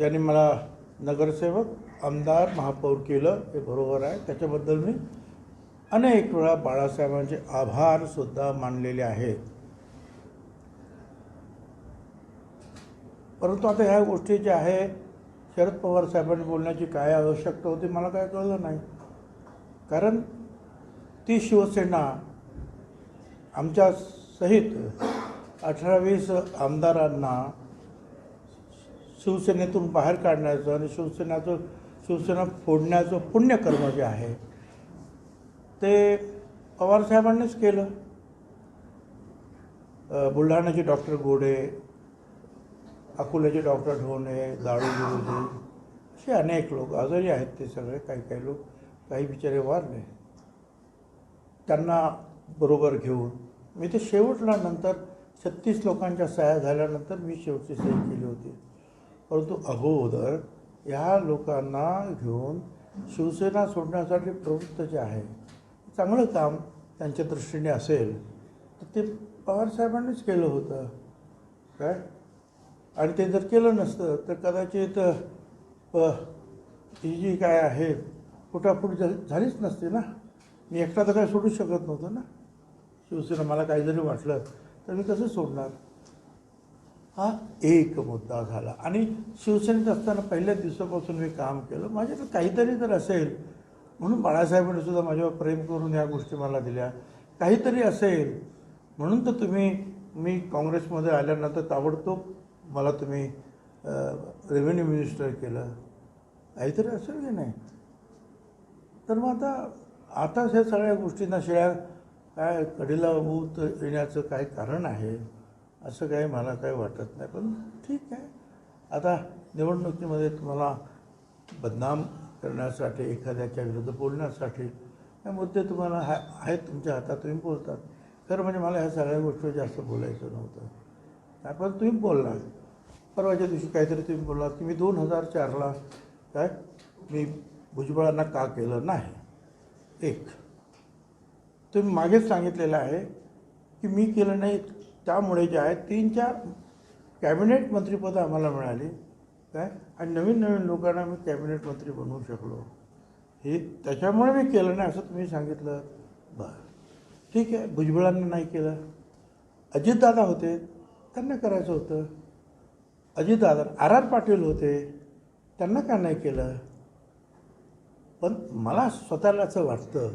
यांनी मला नगरसेवक आमदार महापौर केलं हे बरोबर आहे. त्याच्याबद्दल मी अनेक वेळा बाळासाहेबांचे आभारसुद्धा मानलेले आहेत. परंतु आता ह्या गोष्टी ज्या आहे शरद पवार साहेबांनी बोलण्याची काय आवश्यकता होती मला काय कळलं नाही. कारण ती शिवसेना आमच्या सहित अठरा वीस आमदारांना शिवसेनेतून बाहेर काढण्याचं आणि शिवसेनाचं शिवसेना फोडण्याचं पुण्यकर्म जे आहे ते पवारसाहेबांनीच केलं. बुलढाण्याचे डॉक्टर गोडे अकोल्याचे डॉक्टर ढोणे दाळू विरोधी असे अनेक लोक आजही आहेत ते सगळे काही काही लोक काही बिचारे वारले. त्यांना बरोबर घेऊन मी ते शेवटला नंतर छत्तीस लोकांच्या सह्या झाल्यानंतर मी शेवटची सही केली होती. परंतु अगोदर ह्या लोकांना घेऊन शिवसेना सोडण्यासाठी प्रवृत्त जे आहे चांगलं काम त्यांच्या दृष्टीने असेल तर ते पवारसाहेबांनीच केलं होतं. काय? आणि ते जर केलं नसतं तर कदाचित अ, ही जी काय आहे फुटाफूट झालीच नसते ना? मी एकटा तर काय सोडू शकत नव्हतो ना? शिवसेना मला काही जरी वाटलं तर मी कसं सोडणार. हा एक मुद्दा झाला. आणि शिवसेनेत असताना पहिल्या दिवसापासून मी काम केलं. माझ्याकडे काहीतरी जर असेल. म्हणून बाळासाहेबांनी सुद्धा माझ्यावर प्रेम करून या गोष्टी मला दिल्या. काहीतरी असेल. म्हणून तर तुम्ही मी काँग्रेसमध्ये आल्यानंतर ताबडतोब मला तुम्ही रेव्हेन्यू मिनिस्टर केलं. काहीतरी असेल की नाही? तर मग आता आताच ह्या सगळ्या गोष्टींना शिळ्या काय कडीला ऊत येण्याचं काय कारण आहे? असं काही मला काही वाटत नाही पण ठीक आहे. आता निवडणुकीमध्ये तुम्हाला बदनाम करण्यासाठी एखाद्याच्या विरुद्ध बोलण्यासाठी हे मुद्दे तुम्हाला हा आहेत तुमच्या हातात तुम्ही बोलतात. खरं म्हणजे मला ह्या सगळ्या गोष्टी जास्त बोलायचं नव्हतं. पण तुम्ही बोलला. परवाच्या दिवशी काहीतरी तुम्ही बोललात की मी दोन हजार चारला काय मी भुजबळांना का केलं नाही? एक तुम्ही मागेच सांगितलेलं आहे की मी केलं नाही त्यामुळे जे आहे तीन चार कॅबिनेट मंत्रीपदं आम्हाला मिळाली काय? आणि नवीन नवीन लोकांना मी कॅबिनेट मंत्री बनवू शकलो. हे त्याच्यामुळे मी केलं नाही असं तुम्ही सांगितलं. बरं. ठीक आहे भुजबळांना नाही केलं. अजितदादा होते त्यांना करायचं होतं. अजितदादा आर आर पाटील होते त्यांना का नाही केलं? पण मला स्वतःला असं वाटतं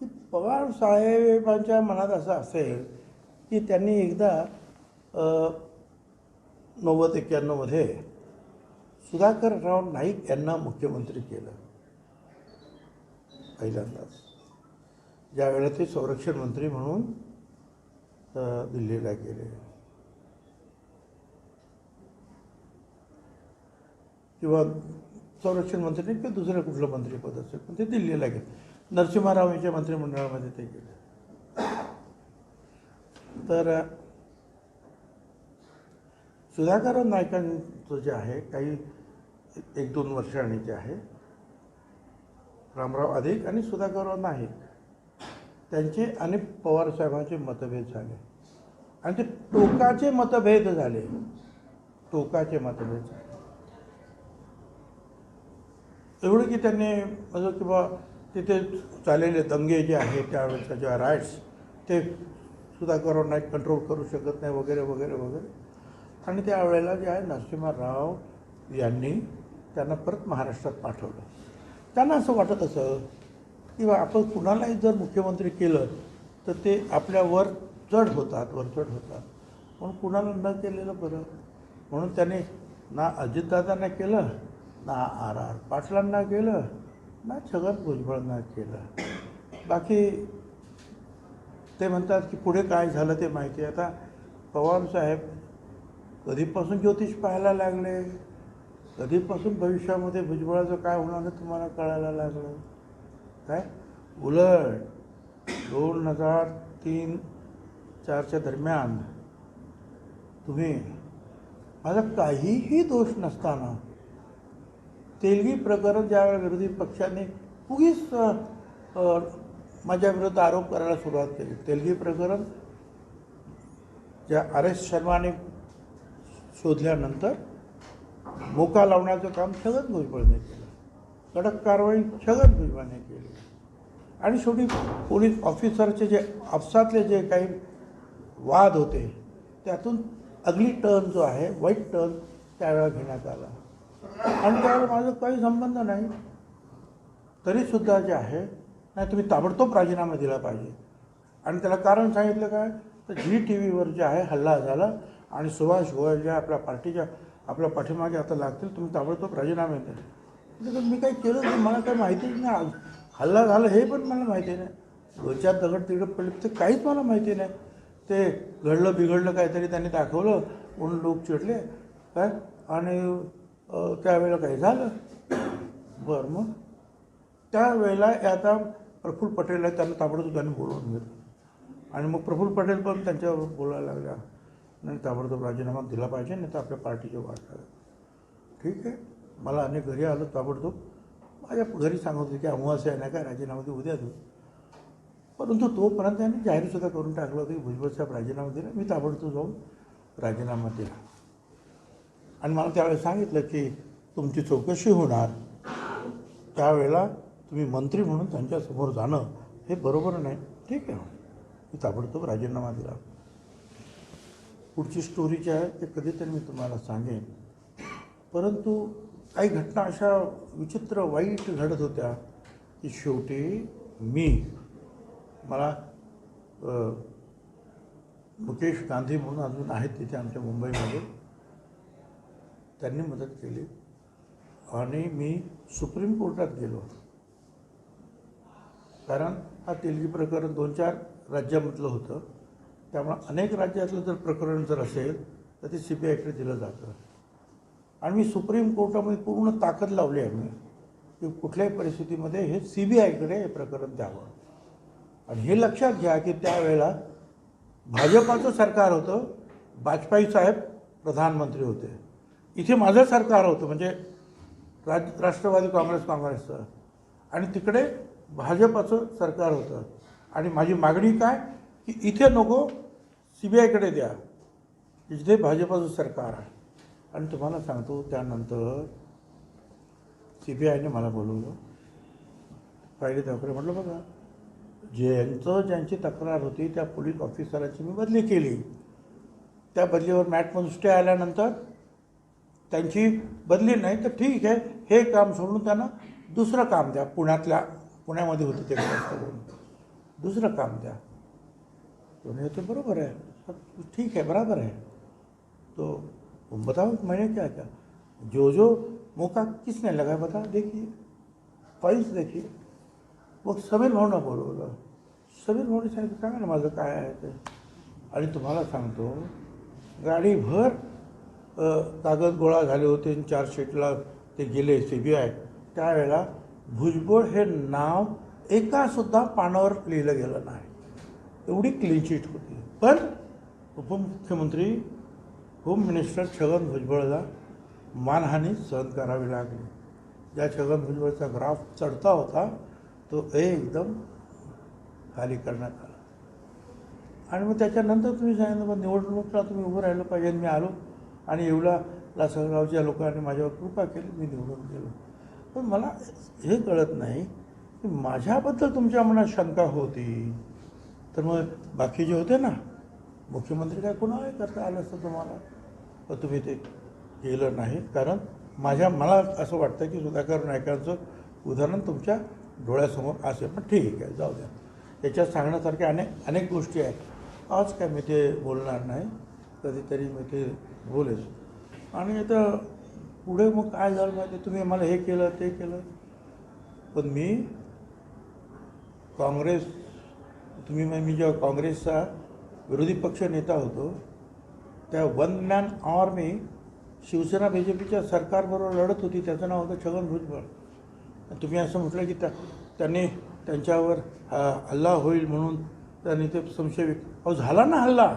की पवार साहेबांच्या मनात असं असेल की त्यांनी एकदा नव्वद एक्क्याण्णवमध्ये सुधाकरराव नाईक यांना मुख्यमंत्री केलं. पहिल्यांदाच. ज्यावेळेला ते संरक्षण मंत्री म्हणून दिल्लीला गेले. किंवा संरक्षण मंत्री नाही किंवा दुसरं कुठलं मंत्रीपद असेल पण ते दिल्लीला गेले. नरसिंहाराव यांच्या मंत्रिमंडळामध्ये ते गेले. तर सुधाकर नायकांचं जे आहे काही एक दोन वर्षांनी जे आहे रामराव अधिक आणि सुधाकरराव नाईक त्यांचे आणि पवारसाहेबांचे मतभेद झाले. आणि ते टोकाचे मतभेद झाले. टोकाचे मतभेद झाले. एवढं की त्यांनी म्हणजे किंवा तिथे चाललेले दंगे जे आहेत त्यावेळेच्या ज्या राईट्स ते सुधाकरराव नाईक कंट्रोल करू शकत नाही वगैरे वगैरे वगैरे. आणि त्यावेळेला जे आहे नरसिंहराव यांनी त्यांना परत महाराष्ट्रात पाठवलं. त्यांना असं वाटत असं की आपण कुणालाही जर मुख्यमंत्री केलं तर ते आपल्यावर चढ होतात वरचढ होतात. म्हणून कुणाला न केलेलं बरं. म्हणून त्याने ना अजितदादांना केलं ना आर आर पाटलांना केलं ना छगन भुजबळांना केलं. बाकी ते म्हणतात की पुढे काय झालं ते माहिती आहे. आता पवारसाहेब कधीपासून ज्योतिष पाहायला लागले? कधीपासून भविष्यामध्ये भुजबळाचं काय होणार हे तुम्हाला कळायला लागलं? काय? उलट दोन हजार तीन चारच्या दरम्यान तुम्ही माझा काहीही दोष नसताना तेलगी प्रकरण ज्यावेळेला विरोधी पक्षाने उगीच माझ्याविरुद्ध आरोप करायला सुरुवात केली. तेलगी प्रकरण ज्या आर एस शर्माने शोधल्यानंतर मोका लावण्याचं काम छगन भुजबळने केलं. कडक कारवाई छगन भुजबळने केली. आणि शेवटी पोलीस ऑफिसरचे जे आपसातले जे काही वाद होते त्यातून अगली टर्न जो आहे वाईट टर्न त्यावेळेला घेण्यात आला. आणि त्यावेळेला माझा काही संबंध नाही. तरीसुद्धा जे आहे नाही तुम्ही ताबडतोब राजीनामा दिला पाहिजे. आणि त्याला कारण सांगितलं काय? तर झी टी व्हीवर जे आहे हल्ला झाला आणि सुभाष गोयल ज्या आपल्या पार्टीच्या आपल्या पाठीमागे आता लागतील तुम्ही ताबडतोब राजीनामे द्या. म्हणजे मी काही केलं नाही मला काही माहितीच नाही. आज हल्ला झाला हे पण मला माहिती नाही. घरच्या दगड तिकडे पडले ते काहीच मला माहिती नाही. ते घडलं बिघडलं काहीतरी त्यांनी दाखवलं म्हणून लोक चिडले काय? आणि त्यावेळेला काही झालं? बरं मग. त्यावेळेला आता प्रफुल्ल पटेल आहे त्यांना ताबडतोब त्यांनी बोलवून घेतलं आणि मग प्रफुल्ल पटेल पण त्यांच्यावर बोलायला लागल्या. नाही ताबडतोब राजीनामा दिला पाहिजे नाही तर आपल्या पार्टीचे वाट लागेल ठीक आहे. मला अनेक घरी आलो ताबडतोब. माझ्या घरी सांगत होते की अमावास्या आहे नाही काय राजीनामा दे उद्या देऊ परंतु तोपर्यंत त्यांनी जाहीरसुद्धा करून टाकलं होतं की भुजबळ साहेब राजीनामा दिला. मी ताबडतोब जाऊन राजीनामा दिला. आणि मला त्यावेळेस सांगितलं की तुमची चौकशी होणार. त्यावेळेला तुम्ही मंत्री म्हणून त्यांच्यासमोर जाणं हे बरोबर नाही. ठीक आहे. मी ताबडतोब राजीनामा दिला. पुढची स्टोरी जी आहे ते कधीतरी मी तुम्हाला सांगेन. परंतु काही घटना अशा विचित्र वाईट घडत होत्या की शेवटी मी मला मुकेश गांधी म्हणून अजून आहेत तिथे आमच्या मुंबईमध्ये. त्यांनी मदत केली. आणि मी सुप्रीम कोर्टात गेलो. कारण हा तेलगी प्रकरण दोन चार राज्यामधलं होतं. त्यामुळं अनेक राज्यातलं जर प्रकरण जर असेल तर ते सी बी आयकडे दिलं जातं. आणि मी सुप्रीम कोर्टामध्ये पूर्ण ताकद लावली आहे मी की कुठल्याही परिस्थितीमध्ये हे सी बी आयकडे हे प्रकरण द्यावं. आणि हे लक्षात घ्या की त्यावेळेला भाजपाचं सरकार होतं वाजपेयी साहेब प्रधानमंत्री होते. इथे माझं सरकार होतं म्हणजे राज राष्ट्रवादी काँग्रेस काँग्रेसचं. आणि तिकडे भाजपाचं सरकार होतं. आणि माझी मागणी काय? की इथे नको सी बी आयकडे द्या. इथे भाजपाचं सरकार आहे. आणि तुम्हाला सांगतो त्यानंतर सी बी आयने मला बोलवलं. पाहिले दाखवले म्हटलं बघा ज्यांचं ज्यांची तक्रार होती त्या पोलीस ऑफिसराची मी बदली केली. त्या बदलीवर मॅटमधून स्टे आल्यानंतर त्यांची बदली नाही तर ठीक आहे. हे काम सोडून त्यांना दुसरं काम द्या. पुण्यातल्या पुण्यामध्ये होतं ते दुसरं काम द्या. तो तो बरोबर है ठीक है बराबर है तो बताओ मैंने क्या क्या जो जो मौका किसने लगाया बता? देखिए. फाईल्स देखिए. मग समीर भाऊनं बोलवलं समीर भाऊने सांगितलं सांगा ना माझं काय आहे ते आणि तुम्हाला सांगतो गाडीभर कागद गोळा झाले होते, चार्जशीटला ते गेले सी बी आय त्यावेळेला भुजबळ हे नाव एकासुद्धा पानावर लिहिलं गेलं नाही. एवढी क्लीन चिट होती. पण उपमुख्यमंत्री होम मिनिस्टर छगन भुजबळला मानहानी सहन करावी लागली. ज्या छगन भुजबळचा ग्राफ चढता होता तो एकदम खाली करण्यात आला. आणि मग त्याच्यानंतर तुम्ही सांगितलं मग निवडणुकीला तुम्ही उभं राहिलं पाहिजे मी आलो आणि येवला लासलगावच्या लोकांनी माझ्यावर कृपा केली मी निवडून गेलो. पण मला हे कळत नाही की माझ्याबद्दल तुमच्या मनात शंका होती. तर मग बाकी जे होते ना मुख्यमंत्री काय कुणालाही करता आलं असतं तुम्हाला? पण तुम्ही ते केलं नाही. कारण माझ्या मला असं वाटतं की सुधाकर नायकांचं उदाहरण तुमच्या डोळ्यासमोर असेल. पण ठीक आहे जाऊ द्या. याच्यात सांगण्यासारख्या अनेक अनेक गोष्टी आहेत. आज काय मी ते बोलणार नाही. कधीतरी मी ते बोलेल. आणि आता पुढे मग काय झालं माहिती? तुम्ही मला हे केलं ते केलं. पण मी काँग्रेस तुम्ही मग मी जेव्हा काँग्रेसचा विरोधी पक्ष नेता होतो त्या one man army Shiv Sena B J पीच्या सरकारबरोबर लढत होती. त्याचं नाव होतं छगन भुजबळ. आणि तुम्ही असं म्हटलं की त्या त्यांनी त्यांच्यावर हल्ला होईल म्हणून त्यांनी ते संशय व्यक्त अहो झाला ना हल्ला.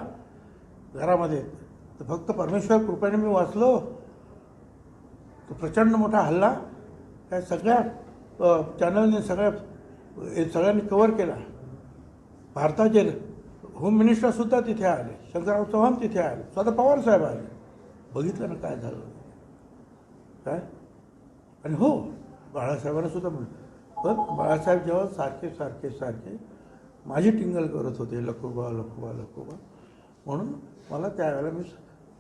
घरामध्ये. तर फक्त परमेश्वर कृपेने मी वाचलो. प्रचंड मोठा हल्ला काय सगळ्या चॅनलने सगळ्या हे सगळ्यांनी कवर केला. भारताचे होम मिनिस्टरसुद्धा तिथे आले. शंकरराव चव्हाण तिथे आले. स्वतः पवारसाहेब आले. बघितलं ना काय झालं. काय? आणि हो बाळासाहेबांना सुद्धा म्हणलं पण बाळासाहेब जेव्हा सारखे सारखे सारखे माझी टिंगल करत होते लखोबा लखोबा लखोबा. म्हणून मला त्यावेळेला मी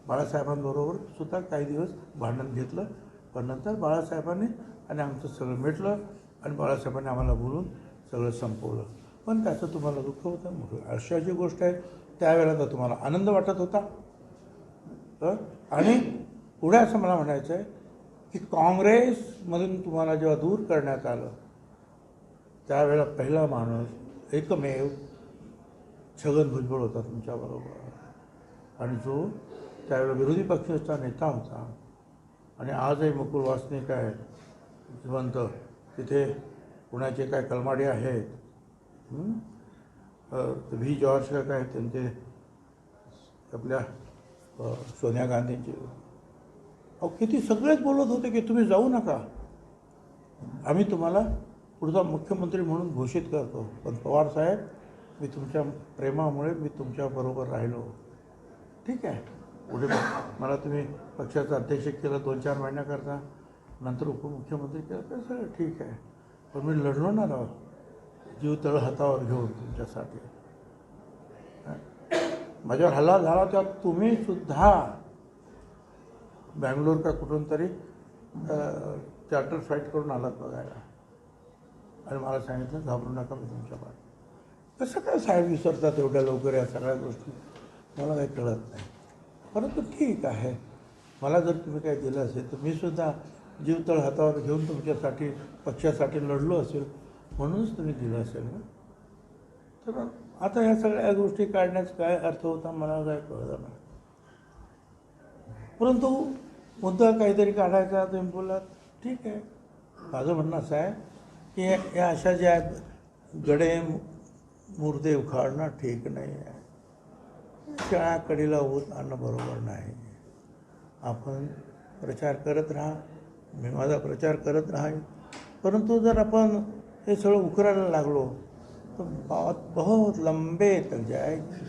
बाळासाहेबांबरोबर सुद्धा काही दिवस भांडण घेतलं. पण नंतर बाळासाहेबांनी आणि आमचं सगळं मिटलं आणि बाळासाहेबांनी आम्हाला बोलून सगळं संपवलं. पण त्याचं तुम्हाला दुःख होतं मग अशाची गोष्ट आहे. त्यावेळेला तर तुम्हाला आनंद वाटत होता. तर आणि पुढे असं मला म्हणायचं आहे की काँग्रेसमधून तुम्हाला जेव्हा दूर करण्यात आलं त्यावेळेला पहिला माणूस एकमेव छगन भुजबळ होता तुमच्याबरोबर. आणि जो त्यावेळेला विरोधी पक्षाचा नेता होता. आणि आजही मुकुल वासनिक आहे जिवंत तिथे पुण्याचे काय कलमाडी आहेत. व्ही. जॉर्ज आहे त्यांचे आपल्या सोनिया गांधींचे. अहो किती सगळेच बोलत होते की तुम्ही जाऊ नका. आम्ही तुम्हाला पुढचा मुख्यमंत्री म्हणून घोषित करतो. पण पवार साहेब मी तुमच्या प्रेमामुळे मी तुमच्याबरोबर राहिलो. ठीक आहे. पुढे मला तुम्ही पक्षाचा अध्यक्ष केलं दोन चार महिन्याकरता नंतर उपमुख्यमंत्री केलं तर सगळं ठीक आहे. पण मी लढलो ना राव जीव तळ हातावर घेऊन तुमच्यासाठी. माझ्यावर हल्ला झाला तेव्हा तुम्ही सुद्धा बँगलोर का कुठून तरी चार्टर फ्लाईट करून आलात बघायला. आणि मला सांगितलं घाबरू नका मी तुमच्या पाठ कसं काय साहेब विसरतात एवढ्या लवकर या सगळ्या गोष्टी? मला काही कळत नाही. परंतु ठीक आहे. मला जर तुम्ही काही दिलं असेल तर मी सुद्धा जीवतळ हातावर घेऊन तुमच्यासाठी पक्षासाठी लढलो असेल म्हणूनच तुम्ही दिलं असेल ना? तर आता ह्या सगळ्या गोष्टी काढण्याचा काय अर्थ होता मला काय कळलं नाही. परंतु मुद्दा काहीतरी काढायचा तुम्ही बोललात ठीक आहे. माझं म्हणणं असं आहे की या अशा ज्या आहेत, गडे मुर्दे उखाडणं ठीक नाही आहे. शाळा कडीला होत आणणं बरोबर नाही. आपण प्रचार करत राहा मी माझा प्रचार करत राहील परंतु जर आपण हे सगळं उकरायला लागलो तर बहुत बहुत लंबे तक जाएगी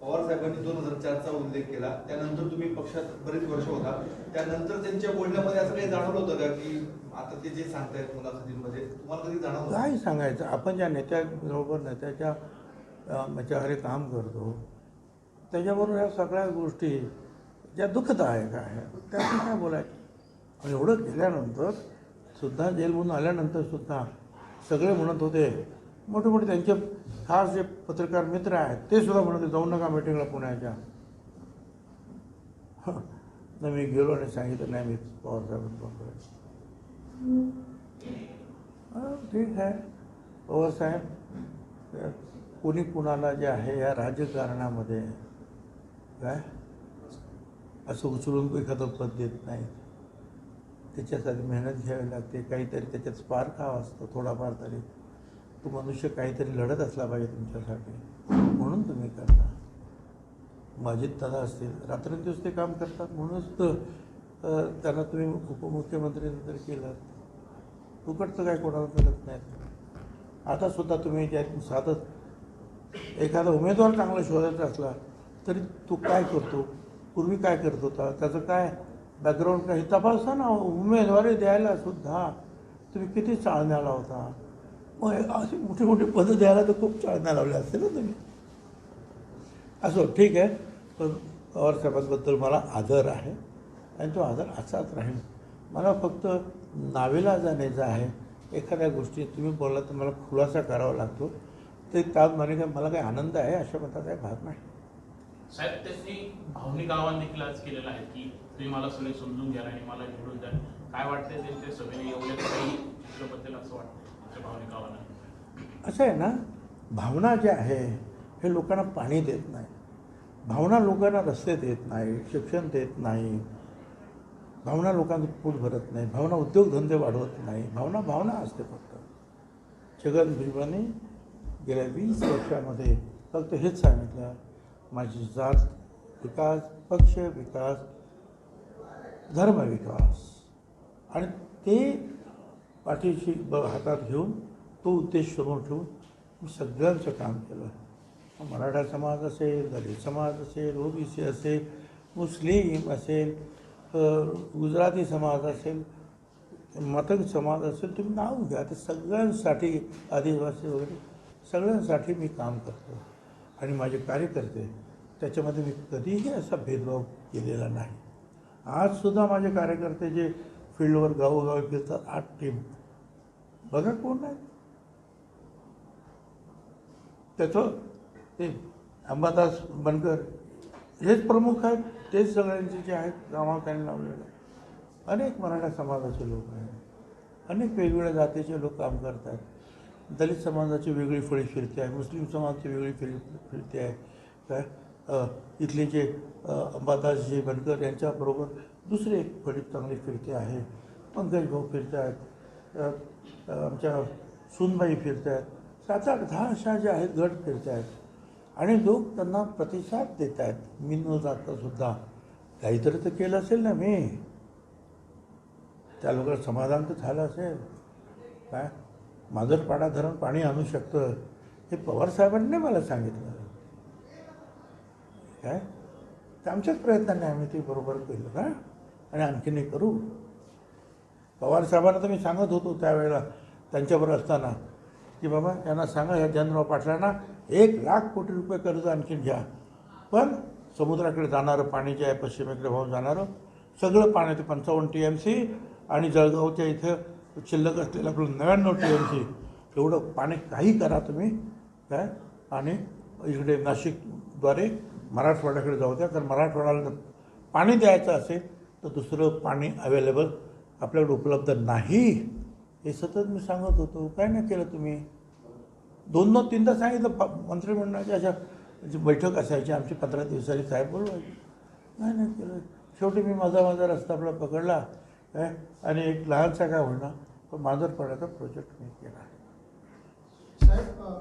पवार साहेबांनी दोन हजार चारचा उल्लेख केला. त्यानंतर तुम्ही पक्षात बरेच वर्ष होता. त्यानंतर त्यांच्या बोलण्यामध्ये असं काही जाणवलं होतं का की आता ते जे सांगतायत मुलाखतींमध्ये तुम्हाला कधी जाणवलं? काय सांगायचं? आपण ज्या नेत्याबरोबर नेत्याच्या याच्याकडे काम करतो. त्याच्याबरोबर ह्या सगळ्या गोष्टी ज्या दुःखदायक आहे त्यातून काय बोलायचं? आणि एवढं केल्यानंतर सुद्धा जेलमधून आल्यानंतर सुद्धा सगळे म्हणत होते मोठे मोठे त्यांचे खास जे पत्रकार मित्र आहेत ते सुद्धा म्हणत होते जाऊ नका मिटिंगला पुण्याच्या. हं. तर मी गेलो आणि सांगितलं नाही मी पवार साहेबांबरोबर ठीक आहे. पवारसाहेब कोणी कुणाला जे आहे या राजकारणामध्ये काय? असं उचलून एखादं पद देत नाही. त्याच्यासाठी मेहनत घ्यावी लागते. काहीतरी त्याच्यात स्पार्क हवा असतो थोडाफार तरी. तो मनुष्य काहीतरी लढत असला पाहिजे तुमच्यासाठी. म्हणून तुम्ही करता. माझी दादा असतील रात्रंदिवस ते काम करतात. म्हणूनच तर त्यांना तुम्ही उपमुख्यमंत्री नंतर केलं. फुकटचं काय कोणाला करत नाही आता सुद्धा तुम्ही ज्या साधं एखादा उमेदवार चांगला शोधायचा असला तरी तो काय करतो? पूर्वी काय करत होता? त्याचं काय बॅकग्राऊंड काही तपासा ना उमेदवारी द्यायला सुद्धा तुम्ही किती चाळण्या लावता? मग असे अशी मोठी मोठी पदं द्यायला तर खूप चाळण्या लावल्या असतील ना तुम्ही. असो ठीक आहे. पण पवारसाहेबांबद्दल मला आदर आहे आणि तो आदर असाच राहील. मला फक्त नावेला जाण्याचा आहे एखाद्या गोष्टी तुम्ही बोलला तर मला खुलासा करावा लागतो. ते त्यात मला काय मला काही आनंद आहे अशा मताचा काही भाग नाही. साहेब त्यांनी भावनिक आवाहन देखील आज केलेलं आहे की तुम्ही मला सगळे समजून घ्या आणि मला निवडून द्या काय वाटतंय त्यांच्या सभेने एवढ्या काही चित्रबद्दल असं वाटतं भावनिक आव्हान असं आहे ना भावना जे आहे हे लोकांना पाणी देत नाही. भावना लोकांना रस्ते देत नाही शिक्षण देत नाही. भावना लोकांचं पोट भरत नाही भावना उद्योगधंदे वाढवत नाही. भावना भावना असते फक्त. छगन भुजबळांनी गेल्या वीस वर्षामध्ये फक्त हेच सांगितलं माझी जात विकास पक्ष विकास धर्म विकास. आणि ते पाठीशी ब हातात घेऊन तो उद्देश समोर ठेवून मी सगळ्यांचं काम केलं. मराठा समाज असेल दलित समाज असेल ओबीसी असेल मुस्लिम असेल गुजराती समाज असेल मतंग समाज असेल तुम्ही नाव घ्या. ते सगळ्यांसाठी आदिवासी वगैरे सगळ्यांसाठी मी काम करतो आणि माझे कार्यकर्ते त्याच्यामध्ये मी कधीही असा भेदभाव केलेला नाही. आजसुद्धा माझे कार्यकर्ते जे फील्डवर गावोगावी फिरतात आठ टीम बघा कोण नाही त्याचं ते अंबादास बनकर हेच प्रमुख आहेत तेच सगळ्यांचे जे आहेत नाव त्यांनी लावलेलं अनेक मराठा समाजाचे लोक आहेत. अनेक वेगवेगळ्या जातीचे लोक काम करतात दलित समाजाची वेगळी फळी फिरते आहे मुस्लिम समाजाची वेगळी फिरी फिरते आहे. काय? इथले जे अंबादासजी बनकर यांच्याबरोबर दुसरे एक फळी चांगली फिरते आहे. पंकज भाऊ फिरत आहेत. आमच्या सुनबाई फिरत आहेत. सात आठ दहा अशा ज्या आहेत गट फिरत आहेत. आणि लोक त्यांना प्रतिसाद देत आहेत. मी न जातासुद्धा काहीतरी तर केलं असेल ना मी. त्या लोकांना समाधान तर झालं असेल. काय? मांजरपाडा धरण पाणी आणू शकतं. हे पवार साहेबांनी मला सांगितलं. काय? तर आमच्याच प्रयत्नाने आम्ही ते बरोबर केलं का आणि आणखीन एक करू. पवार साहेबांना तर मी सांगत होतो त्यावेळेला त्यांच्याबरोबर असताना की बाबा त्यांना सांगा ह्या जनराव पाटलांना एक लाख कोटी रुपये कर्ज आणखीन घ्या. पण समुद्राकडे जाणारं पाणी जे आहे पश्चिमेकडे वाहून जाणारं सगळं पाणी ते पंचावन्न टी एम सी आणि जळगावच्या इथं शिल्लक असलेलं आपलं नव्याण्णव टी एम सी एवढं पाणी काही करा तुम्ही काय आणि इकडे नाशिकद्वारे मराठवाड्याकडे जाऊ द्या कारण मराठवाड्याला जर पाणी द्यायचं असेल तर दुसरं पाणी अवेलेबल आपल्याकडे उपलब्ध नाही. हे सतत मी सांगत होतो. काय नाही केलं तुम्ही? दोन दोन तीनदा सांगितलं. प- मंत्रिमंडळाच्या अशा बैठक असायची आमची पंधरा दिवसाची साहेब बोलवायची नाही नाही केलं. शेवटी मी माझा माझा रस्ता आपला पकडला काय आणि एक लहानसा काय होणार पण मांजरपाड्याचा प्रोजेक्ट मी केला साहेब अ,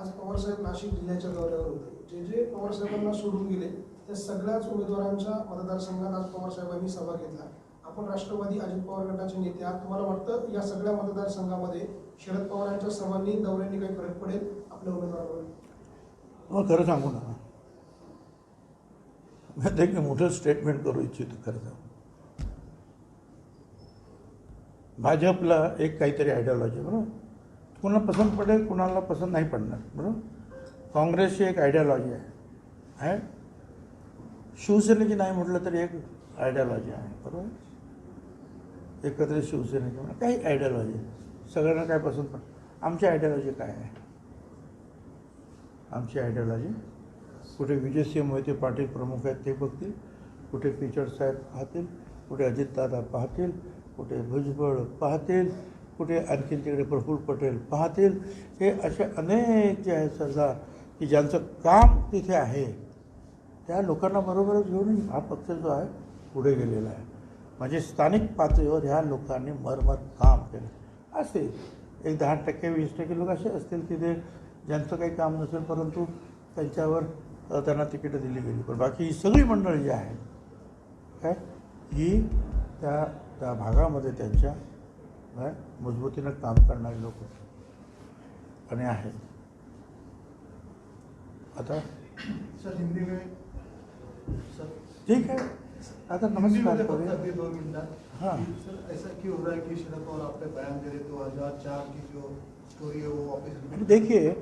आज पवारसाहेब नाशिक जिल्ह्याच्या दौऱ्यावर होते. जे जे पवारसाहेबांना सोडून गेले त्या सगळ्याच उमेदवारांच्या मतदारसंघात आज पवारसाहेबांनी सभा घेतला. आपण राष्ट्रवादी अजित पवार गटाचे नेते आहात. तुम्हाला वाटतं या सगळ्या मतदारसंघामध्ये शरद पवारांच्या सभांनी दौऱ्यांनी काही फरक पडेल आपल्या उमेदवारावर? मग खरं सांगू ना मी ते एक मोठं स्टेटमेंट करू इच्छितो खरं सांगू. भाजपला एक काहीतरी आयडियॉलॉजी बरोबर? कुणाला पसंत पडेल कुणाला पसंत नाही पडणार बरोबर? काँग्रेसची एक आयडियॉलॉजी आहे. आहे? शिवसेनेची नाही म्हटलं तरी एक आयडियॉलॉजी आहे बरोबर? एकत्र शिवसेनेची म्हणा काही आयडियॉलॉजी आहे. सगळ्यांना काय पसंत पड आमची आयडियॉलॉजी काय आहे? आमची आयडियॉलॉजी कुठे विजयसिंह मोहिते पाटील प्रमुख आहेत ते बघतील कुठे पिचड साहेब पाहतील कुठे अजितदादा पाहतील कुठे भुजबळ पाहतील कुठे आणखीन तिकडे प्रफुल्ल पटेल पाहतील हे असे अनेक जे आहेत सरदार की ज्यांचं काम तिथे आहे त्या लोकांना बरोबरच घेऊन हा पक्ष जो आहे पुढे गेलेला आहे. म्हणजे स्थानिक पातळीवर ह्या लोकांनी मरमर काम केलं. असे एक दहा टक्के वीस टक्के लोक असे असतील तिथे ज्यांचं काही काम नसेल परंतु त्यांच्यावर त्यांना तिकीटं दिली गेली. पण बाकी ही सगळी मंडळी जी आहेत काय? ही त्या त्या भागामध्ये त्यांच्या मजबूतीनं काम करणारे लोक आणि आहेत. आता सर हिंदी ठीक आहे. आता नमस्कार दो मिनट. हाँ। सर ऐसा क्यों हो रहा है कि शरद पवार आपने बयान दे रहे दो हज़ार चार की जो स्टोरी है वो वापस देखिए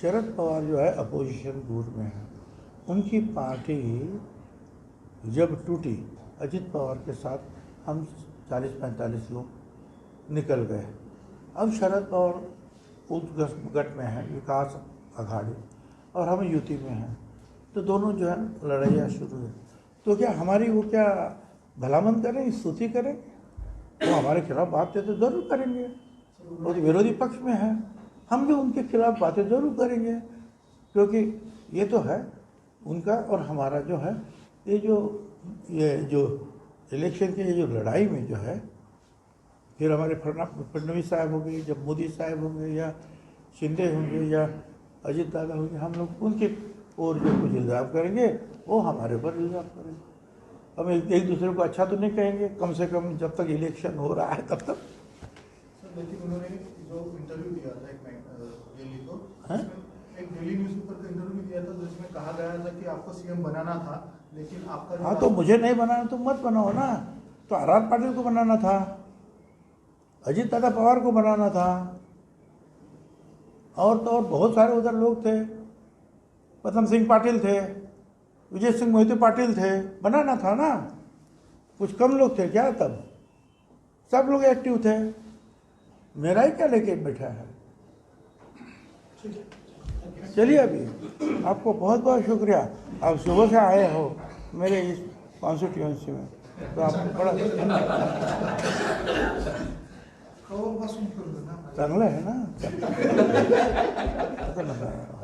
शरद पवार जो है अपोजिशन ग्रुप में है। उनकी पार्टी जब टूटी अजित पवार के साथ हम चालीस पैंतालीस लोग निकल गए। अब शरद और गट में है, विकास अघाड़ी और हम यूति में हैं। तो दोनों जो है लड़ाइयाँ शुरू है। तो क्या हमारी वो क्या भलामंद करें स्तुति करें वो हमारे खिलाफ बातें तो ज़रूर करेंगे। वो तो विरोधी पक्ष में है। हम भी उनके खिलाफ बातें ज़रूर करेंगे। क्योंकि ये तो है उनका और हमारा जो है, ये जो ये जो इलेक्शन की जो लड़ाई में जो है फिर हमारे फडना- फडणवीस साहब होंगे जब मोदी साहब होंगे या शिंदे होंगे या अजीत दादा होंगे हम लोग उनके और जो कुछ इल्ज़ाम करेंगे वो हमारे ऊपर इल्ज़ाम करेंगे। हम एक, एक दूसरे को अच्छा तो नहीं कहेंगे कम से कम जब तक इलेक्शन हो रहा है तब तक। लेकिन उन्होंने जो इंटरव्यू दिया था एक दिल्ली को एक डेली न्यूज़पेपर का इंटरव्यू दिया था जिसमें कहा गया था कि आपको सीएम बनाना था लेकिन आपका हाँ तो मुझे नहीं बनाना तो मत बनाओ ना। तो आर आर पाटिल को बनाना था। अजीत दादा पवार को बनाना था। और तो और बहुत सारे उधर लोग थे। पदम सिंह पाटिल थे विजय सिंह मोहिते पाटिल थे। बनाना था ना। कुछ कम लोग थे क्या तब? सब लोग एक्टिव थे। मेरा ही क्या लेके बैठा है? ठीक है। चलिए अभी आपको बहुत बहुत शुक्रिया। आप सुबह से आए हो मेरे इस कॉन्स्टिट्यूंसी में तो आपको बड़ा कवर है ना? चांगलं आहे ना चांगलं आहे.